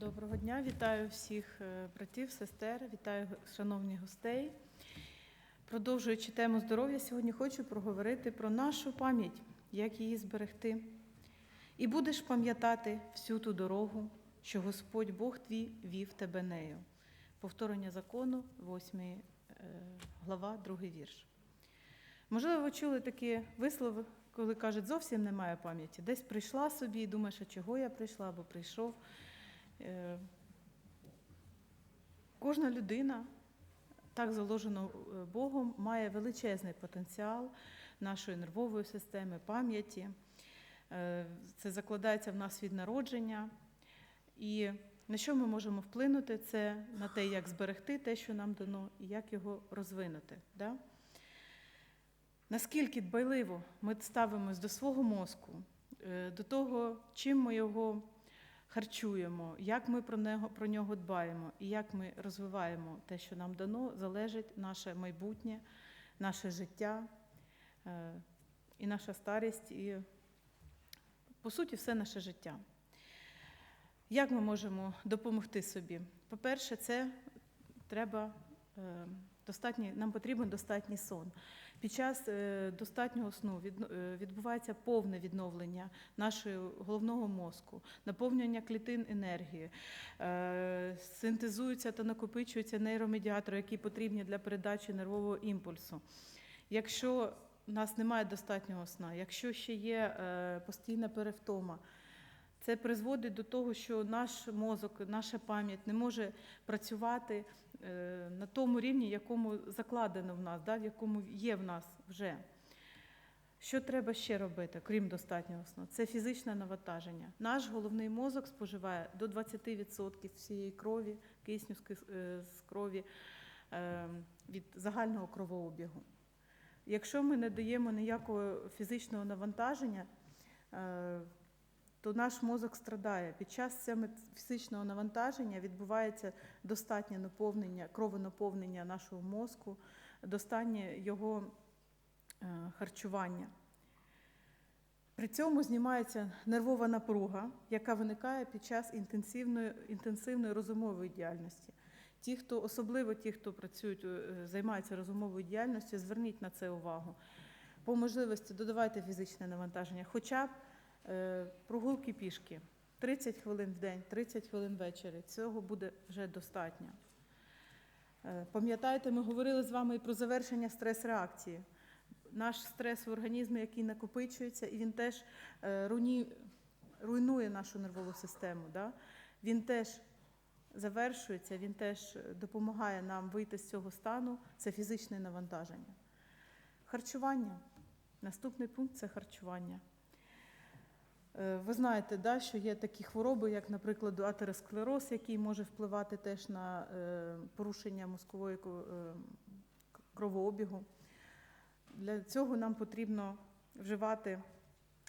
Доброго дня, вітаю всіх е, братів, сестер, вітаю шановні гостей. Продовжуючи тему здоров'я, сьогодні хочу проговорити про нашу пам'ять, як її зберегти. І будеш пам'ятати всю ту дорогу, що Господь Бог твій вів тебе нею. Повторення закону, 8 е, глава, 2 вірш. Можливо, ви чули такі вислови, коли кажуть, зовсім немає пам'яті. Десь прийшла собі і думаєш, а чого я прийшла або прийшов. Е, Кожна людина, так заложено е, Богом, має величезний потенціал нашої нервової системи, пам'яті. Е, Це закладається в нас від народження. І на що ми можемо вплинути? Це на те, як зберегти те, що нам дано, і як його розвинути. Да? Наскільки дбайливо ми ставимось до свого мозку, до того, чим ми його харчуємо, як ми про нього, про нього дбаємо і як ми розвиваємо те, що нам дано, залежить наше майбутнє, наше життя е, і наша старість, і, по суті, все наше життя. Як ми можемо допомогти собі? По-перше, це треба е, достатній, нам потрібен достатній сон. Під час е, достатнього сну е, відбувається повне відновлення нашого головного мозку, наповнення клітин енергії, е, синтезуються та накопичуються нейромедіатори, які потрібні для передачі нервового імпульсу. Якщо у нас немає достатнього сна, якщо ще є постійна перевтома, це призводить до того, що наш мозок, наша пам'ять не може працювати е, на тому рівні, якому закладено в нас, да, в якому є в нас вже. Що треба ще робити, крім достатнього сну? Це фізичне навантаження. Наш головний мозок споживає до 20% всієї крові, кисню з е, крові е, від загального кровообігу. Якщо ми не даємо ніякого фізичного навантаження, то наш мозок страдає. Під час фізичного навантаження відбувається достатнє наповнення, кровонаповнення нашого мозку, достатнє його е, харчування. При цьому знімається нервова напруга, яка виникає під час інтенсивної, інтенсивної розумової діяльності. Ті, хто, особливо ті, хто працюють, е, займаються розумовою діяльністю, зверніть на це увагу. По можливості додавайте фізичне навантаження, хоча б прогулки пішки 30 хвилин в день, 30 хвилин ввечері. Цього буде вже достатньо. Е, Пам'ятаєте, ми говорили з вами і про завершення стрес-реакції. Наш стрес в організмі, який накопичується, і він теж е, руйнує нашу нервову систему. Да? Він теж завершується, він теж допомагає нам вийти з цього стану. Це фізичне навантаження. Харчування. Наступний пункт це харчування. Е, Ви знаєте, да, що є такі хвороби, як, наприклад, атеросклероз, який може впливати теж на е, порушення мозкової ко- е, кровообігу. Для цього нам потрібно вживати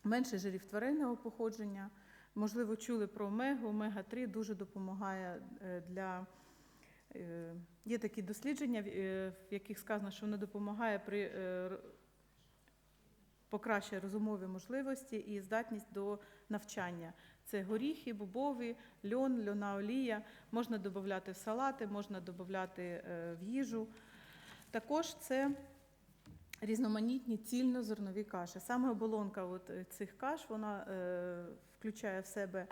менше жирів тваринного походження. Можливо, чули про омегу. Омега-3 дуже допомагає для. Є такі дослідження, в яких сказано, що воно допомагає при покращує розумові можливості і здатність до навчання. Це горіхи, бобові, льон, льона олія. Можна додати в салати, можна додати е, в їжу. Також це різноманітні цільнозернові каші. Саме оболонка от е, цих каш вона е, включає в себе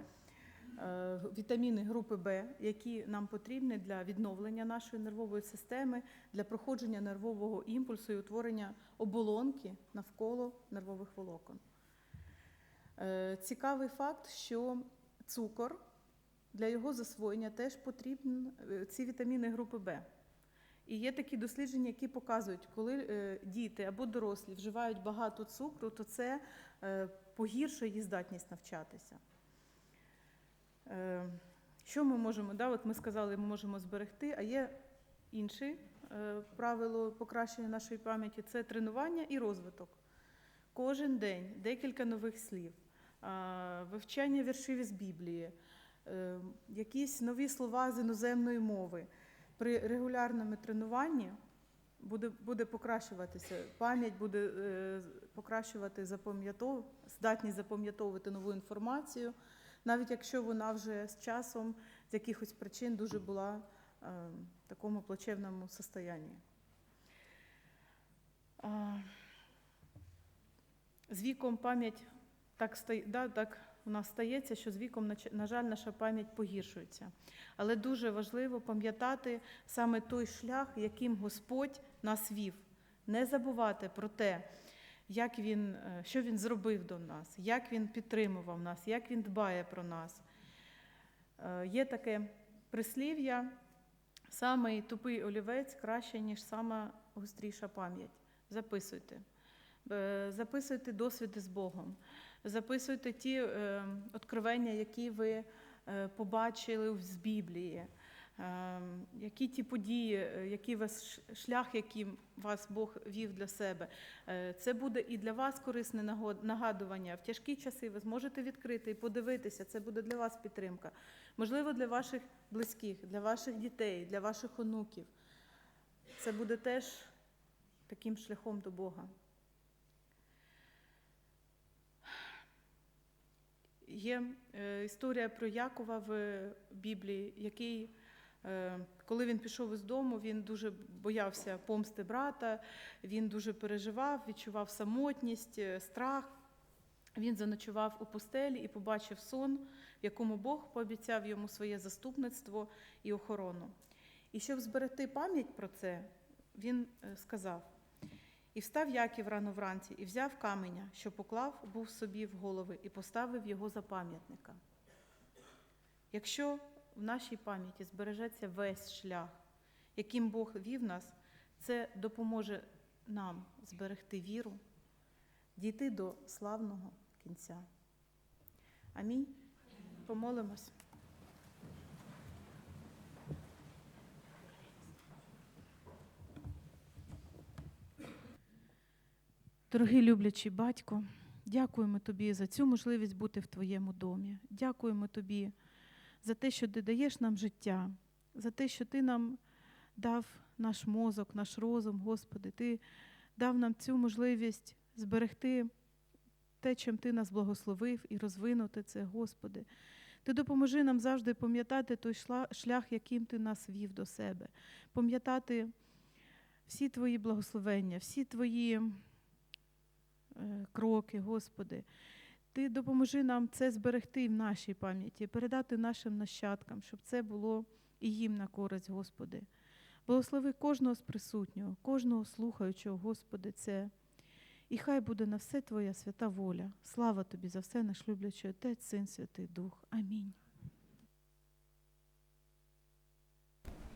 вітаміни групи Б, які нам потрібні для відновлення нашої нервової системи, для проходження нервового імпульсу і утворення оболонки навколо нервових волокон. Е, Цікавий факт, що цукор для його засвоєння теж потрібні е, ці вітаміни групи Б. І є такі дослідження, які показують, коли е, діти або дорослі вживають багато цукру, то це е, погіршує їх здатність навчатися. Е, Що ми можемо? Да, от ми сказали, ми можемо зберегти, а є інше е, правило покращення нашої пам'яті це тренування і розвиток. Кожен день декілька нових слів, а, вивчання віршів із Біблії, е, якісь нові слова з іноземної мови. При регулярному тренуванні буде, буде покращуватися пам'ять, буде е, покращувати здатність запам'ятовувати нову інформацію. Навіть якщо вона вже з часом з якихось причин дуже була е, в такому плачевному состоянні. З віком пам'ять так, да, так у нас стається, що з віком, на жаль, наша пам'ять погіршується. Але дуже важливо пам'ятати саме той шлях, яким Господь нас вів. Не забувати про те, як він, е, що він зробив до нас, як він підтримував нас, як він дбає про нас. Е, Є таке прислів'я: самий тупий олівець краще, ніж сама гостріша пам'ять. Записуйте. Е, Записуйте досвіди з Богом, записуйте ті е, откровення, які ви побачили з Біблії, які ті події, е, які вас шлях, яким вас Бог вів для себе. Е, Це буде і для вас корисне нагадування. В тяжкі часи ви зможете відкрити і подивитися. Це буде для вас підтримка. Можливо, для ваших близьких, для ваших дітей, для ваших онуків. Це буде теж таким шляхом до Бога. Є е, історія про Якова в Біблії, який, коли він пішов із дому, він дуже боявся помсти брата, він дуже переживав, відчував самотність, е, страх. Він заночував у пустелі і побачив сон, в якому Бог пообіцяв йому своє заступництво і охорону. І щоб зберегти пам'ять про це, він е, сказав: і встав Яків рано вранці, і взяв каменя, що поклав був собі в голови, і поставив його за пам'ятника. Якщо в нашій пам'яті збережеться весь шлях, яким Бог вів нас, це допоможе нам зберегти віру, дійти до славного кінця. Амінь. Помолимось. Дорогий люблячий батько, дякуємо тобі за цю можливість бути в твоєму домі. Дякуємо тобі за те, що ти даєш нам життя, за те, що ти нам дав наш мозок, наш розум, Господи. Ти дав нам цю можливість зберегти те, чим ти нас благословив, і розвинути це, Господи. Ти допоможи нам завжди пам'ятати той шлях, яким ти нас вів до себе, пам'ятати всі твої благословення, всі твої е, кроки, Господи. Ти допоможи нам це зберегти в нашій пам'яті, передати нашим нащадкам, щоб це було і їм на користь, Господи. Благослови кожного з присутнього, кожного слухаючого, Господи, це. І хай буде на все Твоя свята воля. Слава Тобі за все, наш люблячий Отець, Син, Святий Дух. Амінь.